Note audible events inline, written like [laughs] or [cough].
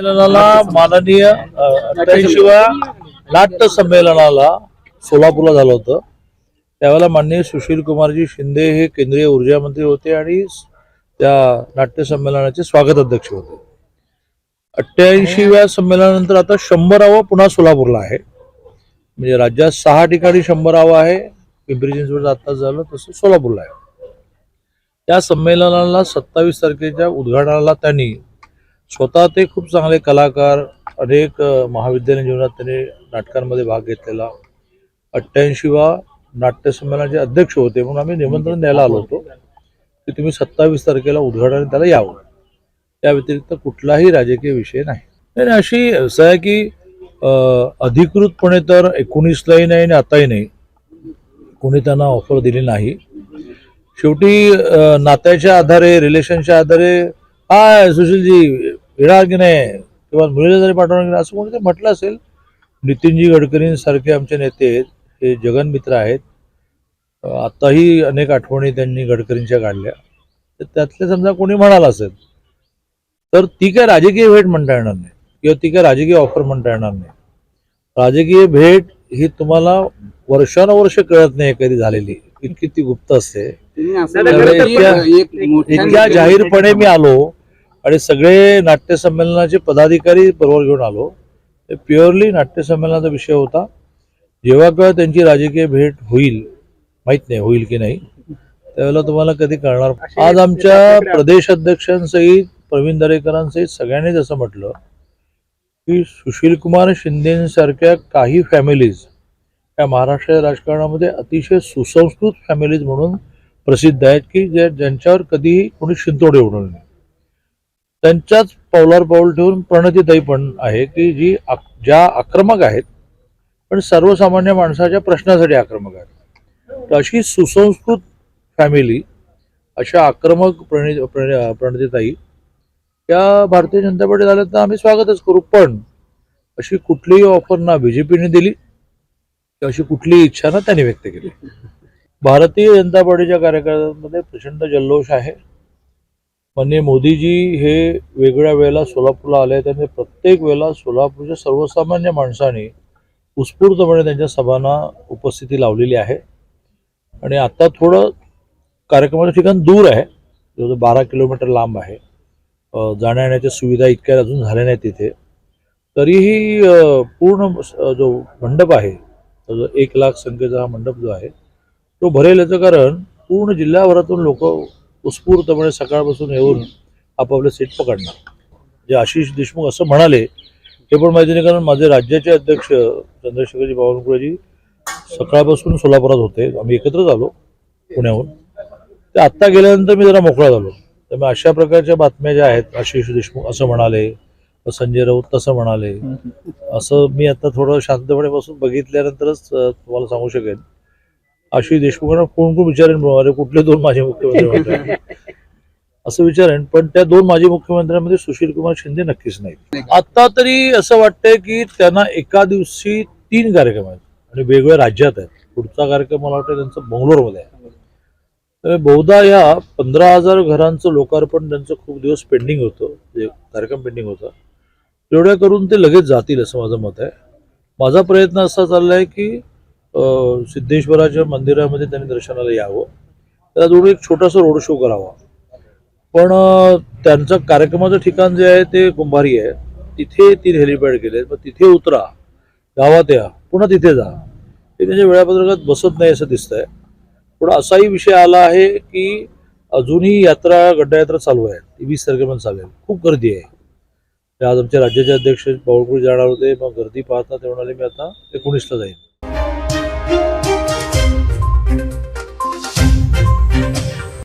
संमेलनाला माननीय अठ्ठ्याऐंशीव्या नाट्य संमेलनाला सोलापूरला झालं होतं. त्यावेळेला माननीय सुशील कुमारजी शिंदे हे केंद्रीय ऊर्जा मंत्री होते आणि त्या नाट्य संमेलनाचे स्वागत अध्यक्ष होते. अठ्ठ्याऐंशीव्या संमेलनानंतर आता शंभरावं पुन्हा सोलापूरला आहे. म्हणजे राज्यात सहा ठिकाणी शंभरावं आहे. पिंपरी चिंचवड आत्ताच झालं तसं सोलापूरला आहे. त्या संमेलनाला सत्तावीस तारखेच्या उद्घाटनाला त्यांनी स्वतः ते खूप चांगले कलाकार अनेक महाविद्यालयीन जीवनात त्यांनी नाटकांमध्ये भाग घेतलेला. अठ्ठ्याऐंशीवा नाट्यसंमेलनाचे अध्यक्ष होते म्हणून आम्ही निमंत्रण द्यायला आलो होतो की तुम्ही सत्तावीस तारखेला उद्घाटन त्याला यावं. त्या व्यतिरिक्त कुठलाही राजकीय विषय नाही. आणि अशी असं आहे की अधिकृतपणे तर एकोणीसलाही नाही आणि आताही नाही. कोणी त्यांना ऑफर दिली नाही. शेवटी नात्याच्या आधारे रिलेशनच्या आधारे हाय सुशीलजी येणार की नाही किंवा मुलीला जरी पाठवणार की नाही असं कोणी ते म्हटलं असेल. नितीनजी गडकरींसारखे आमचे नेते हे जगनमित्र आहेत. अ, आताही अनेक आठवणी त्यांनी गडकरींच्या काढल्या. तर त्यातले समजा कोणी म्हणाला असेल तर ती काय राजकीय भेट म्हणता येणार नाही. किंवा ती काय राजकीय ऑफर म्हणता येणार नाही. राजकीय भेट ही तुम्हाला वर्षानुवर्ष कळत नाही कधी झालेली. इतकी ती गुप्त असते. इतक्या जाहीरपणे मी आलो. आणि सगळे नाट्य संमेलनाचे पदाधिकारी बरोबर घेऊन आलो. ते प्युअरली नाट्य संमेलनाचा विषय होता. जेव्हा केव्हा त्यांची राजकीय भेट होईल माहीत नाही होईल की नाही त्यावेळेला तुम्हाला कधी कळणार. आज आमच्या प्रदेश अध्यक्षांसहित प्रवीण दरेकरांसहित सगळ्यांनीच असं म्हटलं की सुशील कुमार शिंदेसारख्या काही फॅमिलीज या महाराष्ट्र राजकारणामध्ये अतिशय सुसंस्कृत फॅमिलीज म्हणून प्रसिद्ध आहेत की जे ज्यांच्यावर कधीही कोणी शिंतोडे उडवले नाही. त्यांच्याच पावलावर पाऊल ठेवून प्रणतीताई पण आहे की जी आक- ज्या आक्रमक आहेत पण सर्वसामान्य माणसाच्या प्रश्नासाठी आक्रमक आहेत. तर अशी सुसंस्कृत फॅमिली अशा आक्रमक प्रणि प्रणतीताई त्या भारतीय जनता पार्टीत आल्या तर आम्ही स्वागतच करू पण अशी कुठलीही ऑफर ना बी जे पीने दिली अशी कुठलीही इच्छा ना त्यांनी व्यक्त केली. भारतीय जनता पार्टीच्या कार्यकर्त्यांमध्ये प्रचंड जल्लोष आहे. माननीय मोदीजी हे वेगळ्या वेळेला सोलापूरला आले त्यांनी प्रत्येक वेळेला सोलापूरच्या सर्वसामान्य माणसाने उत्स्फूर्तपणे त्यांच्या सभांना उपस्थिती लावलेली आहे. आणि आता थोडं कार्यक्रमाचं ठिकाण दूर आहे. जवळजवळ बारा किलोमीटर लांब आहे. जाण्या येण्याच्या सुविधा इतक्या अजून झाल्या नाहीत तिथे. तरीही पूर्ण जो मंडप आहे जो एक लाख संख्येचा हा मंडप जो आहे तो भरेल याचं कारण पूर्ण जिल्ह्याभरातून लोक उत्स्फूर्तपणे सकाळपासून येऊन आपापले सीट पकडणार. जे आशिष देशमुख असं म्हणाले हे पण माहिती नाही कारण माझे राज्याचे अध्यक्ष चंद्रशेखरजी बावनकुळेजी सकाळपासून सोलापुरात होते. आम्ही एकत्रच आलो पुण्याहून. ते आत्ता गेल्यानंतर मी जरा मोकळा झालो. त्यामुळे अशा प्रकारच्या बातम्या ज्या आहेत आशिष देशमुख असं म्हणाले संजय राऊत तसं म्हणाले असं मी आता थोडं शांतपणे बसून बघितल्यानंतरच तुम्हाला सांगू शकेन. आशिष देशमुखांना कोण कोण विचारेन अरे कुठले दोन माजी मुख्यमंत्री [laughs] असं विचारेन पण त्या दोन माजी मुख्यमंत्र्यांमध्ये सुशील कुमार शिंदे नक्कीच नाही. आता तरी असं वाटतंय की त्यांना एका दिवशी तीन कार्यक्रम आहेत आणि वेगवेगळ्या राज्यात आहेत. पुढचा कार्यक्रम मला वाटतं त्यांचा बंगलोरमध्ये आहे. तर बहुधा या पंधरा हजार घरांचं लोकार्पण त्यांचं खूप दिवस पेंडिंग होतं जे कार्यक्रम पेंडिंग होता. तेवढ्या करून ते लगेच जातील असं माझं मत आहे. माझा प्रयत्न असा चाललाय की अं, सिद्धेश्वराच्या मंदिरामध्ये त्यांनी दर्शनाला यावं. त्याला एक छोटासा रोड शो करावा. पण त्यांचं कार्यक्रमाचं ठिकाण जे आहे ते कुंभारी आहे. तिथे तीन हेलिपॅड केले मग तिथे उतरा. गावात या. पुन्हा तिथे जा. हे त्यांच्या वेळापत्रकात बसत नाही असं दिसतंय. पण असाही विषय आला आहे की अजूनही यात्रा गड्डा यात्रा चालू आहे ती वीस तारखेपर्यंत चालेल. खूप गर्दी आहे. आज आमचे राज्याचे अध्यक्ष बावळकुळी जाणार होते. मग गर्दी पाहता ते म्हणाले मी आता एकोणीसला जाईन.